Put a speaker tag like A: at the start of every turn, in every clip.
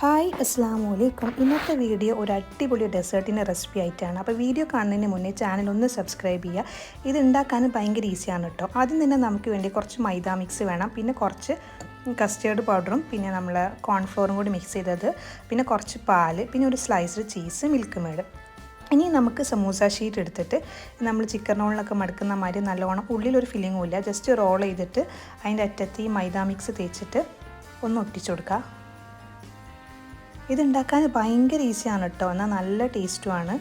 A: Hi അസ്സാം വലൈക്കും ഇന്നത്തെ വീഡിയോ ഒരു അടിപൊളി ഡെസേർട്ടിന്റെ റെസിപ്പി ആയിട്ടാണ്. അപ്പോൾ വീഡിയോ കാണുന്നതിന് മുന്നേ ചാനൽ ഒന്ന് സബ്സ്ക്രൈബ് ചെയ്യുക. ഇത് ഉണ്ടാക്കാനും ഭയങ്കര ഈസിയാണ് കേട്ടോ. ആദ്യം തന്നെ നമുക്ക് വേണ്ടി കുറച്ച് മൈദ മിക്സ് വേണം. പിന്നെ കുറച്ച് കസ്റ്റേർഡ് പൗഡറും പിന്നെ നമ്മൾ കോൺഫ്ലോറും കൂടി മിക്സ് ചെയ്തത്. പിന്നെ കുറച്ച് പാൽ പിന്നെ ഒരു സ്ലൈസ്ഡ് ചീസ് മിൽക്ക് മേഡ് ഇനി നമുക്ക് സമൂസ ഷീറ്റ് എടുത്തിട്ട് നമ്മൾ ചിക്കൻ റോളിലൊക്കെ മടുക്കുന്ന മാതിരി നല്ലോണം ഉള്ളിലൊരു ഫില്ലിങ്ങും ഇല്ല. ജസ്റ്റ് റോൾ ചെയ്തിട്ട് അതിന്റെ അറ്റത്ത് ഈ മൈദ മിക്സ് തേച്ചിട്ട് ഒന്ന് ഒട്ടിച്ചു കൊടുക്കുക. ഇതുണ്ടാക്കാൻ ഭയങ്കര ഈസിയാണ് കേട്ടോ. എന്നാൽ നല്ല ടേസ്റ്റുമാണ്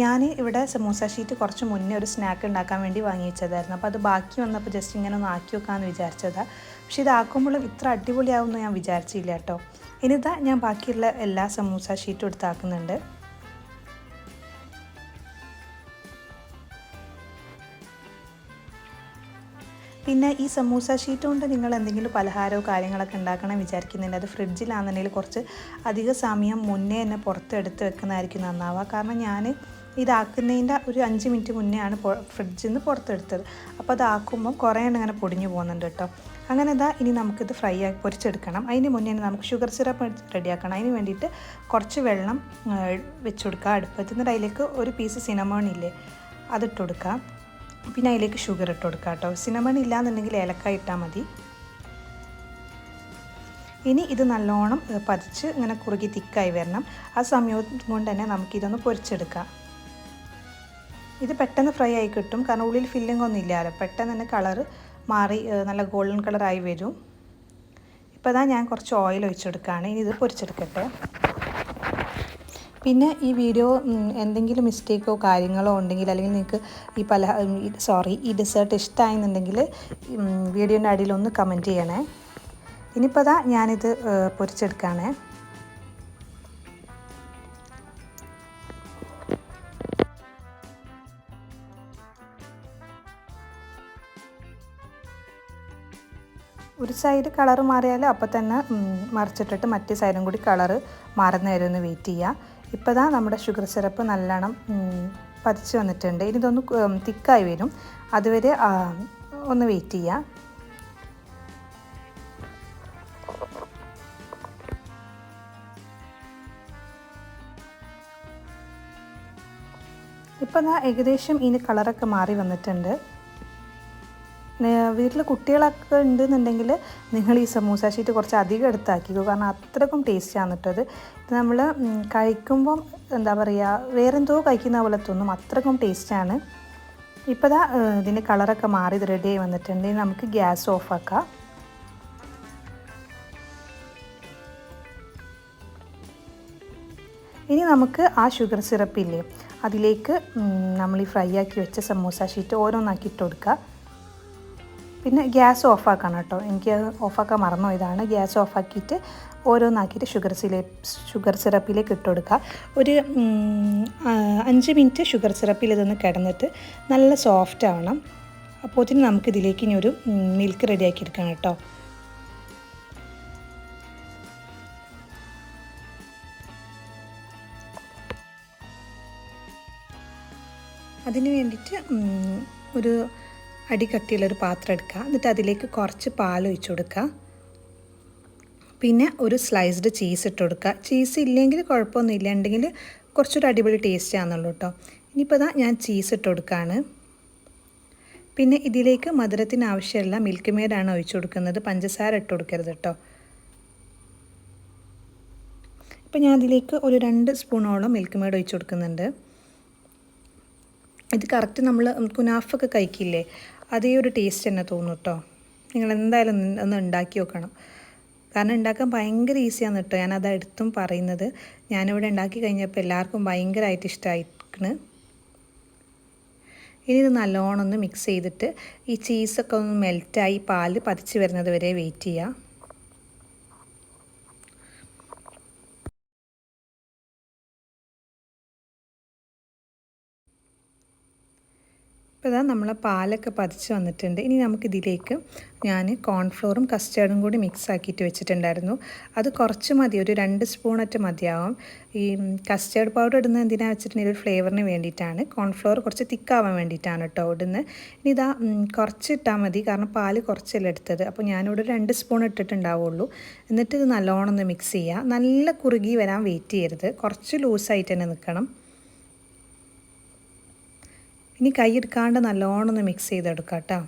A: ഞാൻ ഇവിടെ സമൂസ ഷീറ്റ് കുറച്ച് മുന്നേ ഒരു സ്നാക്ക് ഉണ്ടാക്കാൻ വേണ്ടി വാങ്ങി വെച്ചതായിരുന്നു അപ്പോൾ അത് ബാക്കി വന്നപ്പോൾ ജസ്റ്റ് ഇങ്ങനെ ഒന്ന് ആക്കി വെക്കാമെന്ന് വിചാരിച്ചതാണ് പക്ഷേ ഇതാക്കുമ്പോഴും ഇത്ര അടിപൊളിയാവുമെന്ന് ഞാൻ വിചാരിച്ചില്ല കേട്ടോ. ഇനിതാ ഞാൻ ബാക്കിയുള്ള എല്ലാ സമൂസ ഷീറ്റും എടുത്താക്കുന്നുണ്ട് പിന്നെ ഈ സമൂസ ഷീറ്റ് കൊണ്ട് നിങ്ങൾ എന്തെങ്കിലും പലഹാരമോ കാര്യങ്ങളൊക്കെ ഉണ്ടാക്കണം വിചാരിക്കുന്നുണ്ട്. അത് ഫ്രിഡ്ജിലാണെന്നുണ്ടെങ്കിൽ കുറച്ച് അധിക സമയം മുന്നേ തന്നെ പുറത്തെടുത്ത് വെക്കുന്നതായിരിക്കും നന്നാവുക. കാരണം ഞാൻ ഇതാക്കുന്നതിന്റെ ഒരു അഞ്ച് മിനിറ്റ് മുന്നേ ആണ് ഫ്രിഡ്ജിൽ നിന്ന് പുറത്തെടുത്തത്. അപ്പോൾ അതാക്കുമ്പോൾ കുറേ ഇങ്ങനെ പൊടിഞ്ഞു പോകുന്നുണ്ട് കേട്ടോ. അങ്ങനെ ഇതാ ഇനി നമുക്കിത് ഫ്രൈ ആക്കി പൊരിച്ചെടുക്കണം. അതിന് മുന്നേ നമുക്ക് ഷുഗർ സിറപ്പ് റെഡിയാക്കണം. അതിന് വേണ്ടിയിട്ട് കുറച്ച് വെള്ളം വെച്ച് കൊടുക്കുക. അടുപ്പത്ത് അതിലേക്ക് ഒരു പീസ് സിനമോണില്ലേ അതിട്ട് കൊടുക്കുക. പിന്നെ അതിലേക്ക് ഷുഗർ ഇട്ട് കൊടുക്കുക കേട്ടോ. സിനമൺ ഇല്ലാന്നുണ്ടെങ്കിൽ ഏലക്കായ ഇട്ടാൽ മതി. ഇനി ഇത് നല്ലോണം പതിച്ച് ഇങ്ങനെ കുറുകി തിക്കായി വരണം. ആ സമയം കൊണ്ട് തന്നെ നമുക്കിതൊന്ന് പൊരിച്ചെടുക്കാം. ഇത് പെട്ടെന്ന് ഫ്രൈ ആയി കിട്ടും. കാരണം ഉള്ളിൽ ഫില്ലിംഗ് ഒന്നും ഇല്ലല്ലോ പെട്ടെന്ന് തന്നെ കളർ മാറി നല്ല ഗോൾഡൻ കളറായി വരും. ഇപ്പോൾ ഞാൻ കുറച്ച് ഓയിൽ ഒഴിച്ചെടുക്കുകയാണ് ഇനി ഇത് പൊരിച്ചെടുക്കട്ടെ. പിന്നെ ഈ വീഡിയോ എന്തെങ്കിലും മിസ്റ്റേക്കോ കാര്യങ്ങളോ ഉണ്ടെങ്കിൽ അല്ലെങ്കിൽ നിങ്ങൾക്ക് ഈ പല സോറി ഈ ഡെസേർട്ട് ഇഷ്ടമായെന്നുണ്ടെങ്കിൽ വീഡിയോന്റെ അടിയിൽ ഒന്ന് കമന്റ് ചെയ്യണേ. ഇനിയിപ്പോൾ അതാ ഞാനിത് പൊരിച്ചെടുക്കുകയാണേ ഒരു സൈഡ് കളറ് മാറിയാൽ അപ്പോൾ തന്നെ മറിച്ചിട്ടിട്ട് മറ്റേ സൈഡും കൂടി കളറ് മാറുന്ന ഒന്ന് വെയിറ്റ് ചെയ്യുക ഇപ്പോൾ ദാ നമ്മുടെ ഷുഗർ സിറപ്പ് നല്ലോണം പതിച്ച് വന്നിട്ടുണ്ട്. ഇനി ഇതൊന്ന് തിക്കായി വരും. അതുവരെ ഒന്ന് വെയിറ്റ് ചെയ്യാം. ഇപ്പം ഏകദേശം ഇതിന് കളറൊക്കെ മാറി വന്നിട്ടുണ്ട്. വീട്ടിൽ കുട്ടികളൊക്കെ ഉണ്ടെന്നുണ്ടെങ്കിൽ നിങ്ങൾ ഈ സമൂസ ഷീറ്റ് കുറച്ച് അധികം എടുത്താക്കിക്കോ. കാരണം അത്രക്കും ടേസ്റ്റാണ് കേട്ടത് ഇത് നമ്മൾ കഴിക്കുമ്പം എന്താ പറയുക വേറെന്തോ കഴിക്കുന്ന പോലെ തോന്നും. അത്രക്കും ടേസ്റ്റാണ്. ഇപ്പോൾ ദാ ഇതിന്റെ കളറൊക്കെ മാറി റെഡി ആയി വന്നിട്ടുണ്ട്. നമുക്ക് ഗ്യാസ് ഓഫാക്കാം ഇനി നമുക്ക് ആ ഷുഗർ സിറപ്പില്ലേ അതിലേക്ക് നമ്മൾ ഈ ഫ്രൈ ആക്കി വെച്ച സമൂസ ഷീറ്റ് ഓരോന്നാക്കി ഇട്ട് കൊടുക്കുക പിന്നെ ഗ്യാസ് ഓഫാക്കണം കേട്ടോ. എനിക്ക് ഓഫാക്കാൻ മറന്നോ ഇതാണ് ഗ്യാസ് ഓഫാക്കിയിട്ട് ഓരോന്നാക്കിയിട്ട് ഷുഗർ സിലേ ഷുഗർ സിറപ്പിലേക്ക് ഇട്ട് കൊടുക്കുക. ഒരു അഞ്ച് മിനിറ്റ് ഷുഗർ സിറപ്പിൽ ഇതൊന്ന് കിടന്നിട്ട് നല്ല സോഫ്റ്റ് ആവണം. അപ്പോൾ നമുക്ക് ഇതിലേക്ക് ഇനി ഒരു മിൽക്ക് റെഡിയാക്കി എടുക്കണം കേട്ടോ. അതിന് വേണ്ടിയിട്ട് ഒരു അടി കട്ടിയുള്ളൊരു പാത്രം എടുക്കുക. എന്നിട്ട് അതിലേക്ക് കുറച്ച് പാൽ ഒഴിച്ചു കൊടുക്കുക. പിന്നെ ഒരു സ്ലൈസ്ഡ് ചീസ് ഇട്ട് കൊടുക്കുക. ചീസ് ഇല്ലെങ്കിൽ കുഴപ്പമൊന്നുമില്ല. ഉണ്ടെങ്കിൽ കുറച്ചൊരു അടിപൊളി ടേസ്റ്റ് ആണെന്നുള്ളൂ കേട്ടോ. ഇനിയിപ്പോൾ ഇതാ ഞാൻ ചീസ് ഇട്ട് കൊടുക്കുകയാണ്. പിന്നെ ഇതിലേക്ക് മധുരത്തിന് ആവശ്യമുള്ള മിൽക്ക് മെയ്ഡാണ് ഒഴിച്ചു കൊടുക്കുന്നത്. പഞ്ചസാര ഇട്ട് കൊടുക്കരുത് കേട്ടോ. ഇപ്പം ഞാൻ അതിലേക്ക് ഒരു രണ്ട് സ്പൂണോളം മിൽക്ക് മെയ്ഡ് ഒഴിച്ചു കൊടുക്കുന്നുണ്ട്. ഇത് കറക്റ്റ് നമ്മൾ കുനാഫൊക്കെ കഴിക്കില്ലേ? അതേ ഒരു ടേസ്റ്റ് തന്നെ തോന്നും കേട്ടോ നിങ്ങൾ എന്തായാലും ഒന്ന് ഉണ്ടാക്കി നോക്കണം. കാരണം ഉണ്ടാക്കാൻ ഭയങ്കര ഈസിയാണ് കേട്ടോ ഞാനത് എടുത്തും പറയുന്നത്. ഞാനിവിടെ ഉണ്ടാക്കി കഴിഞ്ഞപ്പോൾ എല്ലാവർക്കും ഭയങ്കരമായിട്ട് ഇഷ്ടമായിരിക്കണ് ഇനി ഇത് നല്ലോണം ഒന്ന് മിക്സ് ചെയ്തിട്ട് ഈ ചീസൊക്കെ ഒന്ന് മെൽറ്റായി പാൽ പതിച്ച് വരുന്നത് വരെ വെയിറ്റ് ചെയ്യുക ഇപ്പോൾ ഇതാ നമ്മൾ പാലൊക്കെ പതിച്ച് വന്നിട്ടുണ്ട്. ഇനി നമുക്കിതിലേക്ക് ഞാൻ കോൺഫ്ലോറും കസ്റ്റേർഡും കൂടി മിക്സ് ആക്കിയിട്ട് വെച്ചിട്ടുണ്ടായിരുന്നു. അത് കുറച്ച് മതി ഒരു രണ്ട് സ്പൂണൊക്കെ മതിയാവും. ഈ കസ്റ്റേർഡ് പൗഡർ ഇടുന്നത് എന്തിനാ വെച്ചിട്ടുണ്ടെങ്കിൽ ഒരു ഫ്ലേവറിന് വേണ്ടിയിട്ടാണ്. കോൺഫ്ലോർ കുറച്ച് തിക്കാവാൻ വേണ്ടിയിട്ടാണ് കേട്ടോ ഇടുന്നത്. ഇനി ഇതാ കുറച്ച് ഇട്ടാൽ മതി. കാരണം പാൽ കുറച്ചല്ലേ എടുത്തത്. അപ്പോൾ ഞാനിവിടെ രണ്ട് സ്പൂൺ ഇട്ടിട്ടുണ്ടാവുള്ളൂ. എന്നിട്ട് ഇത് നല്ലോണം ഒന്ന് മിക്സ് ചെയ്യുക നല്ല കുറുകി വരാൻ വെയിറ്റ് ചെയ്യരുത്. കുറച്ച് ലൂസായിട്ട് തന്നെ നിൽക്കണം. ഇനി കൈ എടുക്കാണ്ട് നല്ലോണം ഒന്ന് മിക്സ് ചെയ്തെടുക്കാം കേട്ടോ.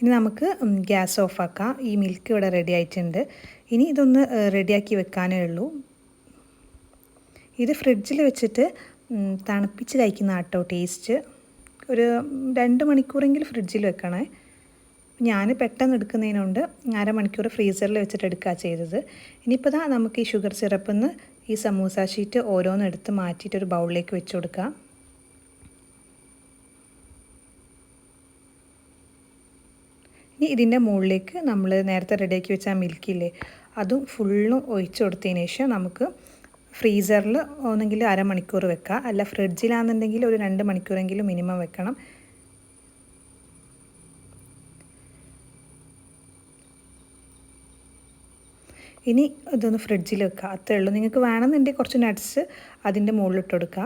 A: ഇനി നമുക്ക് ഗ്യാസ് ഓഫാക്കാം ഈ മിൽക്ക് ഇവിടെ റെഡി ആയിട്ടുണ്ട്. ഇനി ഇതൊന്ന് റെഡിയാക്കി വെക്കാനേ ഉള്ളൂ. ഇത് ഫ്രിഡ്ജിൽ വെച്ചിട്ട് തണുപ്പിച്ച് കഴിക്കുന്ന ആട്ടോ ടേസ്റ്റ് ഒരു രണ്ട് മണിക്കൂറെങ്കിലും ഫ്രിഡ്ജിൽ വെക്കണേ. ഞാൻ പെട്ടെന്ന് എടുക്കുന്നതിനുണ്ട്. അരമണിക്കൂർ ഫ്രീസറിൽ വെച്ചിട്ട് എടുക്കുക ചെയ്തത്. ഇനിയിപ്പോൾ ദാ നമുക്ക് ഈ ഷുഗർ സിറപ്പിൽ നിന്ന് ഈ സമൂസ ഷീറ്റ് ഓരോന്നെടുത്ത് മാറ്റിയിട്ട് ഒരു ബൗളിലേക്ക് വെച്ച് കൊടുക്കുക. ഇനി ഇതിന്റെ മുകളിലേക്ക് നമ്മൾ നേരത്തെ റെഡിയാക്കി വെച്ച ആ മിൽക്കില്ലേ അതും ഫുള്ളും ഒഴിച്ചു കൊടുത്തതിന് ശേഷം നമുക്ക് ഫ്രീസറിൽ ഒന്നെങ്കിൽ അരമണിക്കൂർ വെക്കുക അല്ല ഫ്രിഡ്ജിലാണെന്നുണ്ടെങ്കിൽ ഒരു രണ്ട് മണിക്കൂറെങ്കിലും മിനിമം വെക്കണം. ഇനി ഇതൊന്ന് ഫ്രിഡ്ജിൽ വെക്കുക അത്രേ ഉള്ളൂ. നിങ്ങൾക്ക് വേണമെന്നുണ്ടെങ്കിൽ കുറച്ച് നട്ട്സ് അതിന്റെ മുകളിലിട്ട് കൊടുക്കുക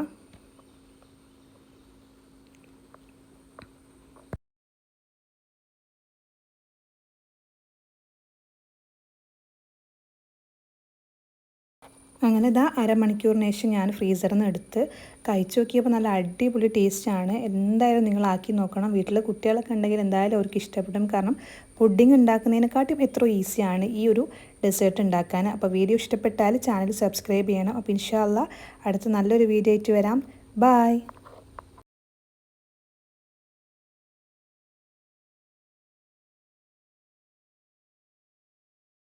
A: അങ്ങനെ ഇതാ അരമണിക്കൂറിന് ശേഷം ഞാൻ ഫ്രീസറിൽ നിന്ന് എടുത്ത് കഴിച്ചു നോക്കിയപ്പോൾ നല്ല അടിപൊളി ടേസ്റ്റാണ്. എന്തായാലും നിങ്ങളാക്കി നോക്കണം. വീട്ടിൽ കുട്ടികളൊക്കെ ഉണ്ടെങ്കിൽ എന്തായാലും അവർക്ക് ഇഷ്ടപ്പെടും. കാരണം പുഡിംഗ് ഉണ്ടാക്കുന്നതിനെക്കാട്ടും എത്ര ഈസിയാണ് ഈ ഒരു ഡെസേർട്ട് ഉണ്ടാക്കാൻ. അപ്പോൾ വീഡിയോ ഇഷ്ടപ്പെട്ടാൽ ചാനൽ സബ്സ്ക്രൈബ് ചെയ്യണം. അപ്പോൾ ഇൻഷാല്ല അടുത്ത നല്ലൊരു വീഡിയോ ആയിട്ട് വരാം. ബായ്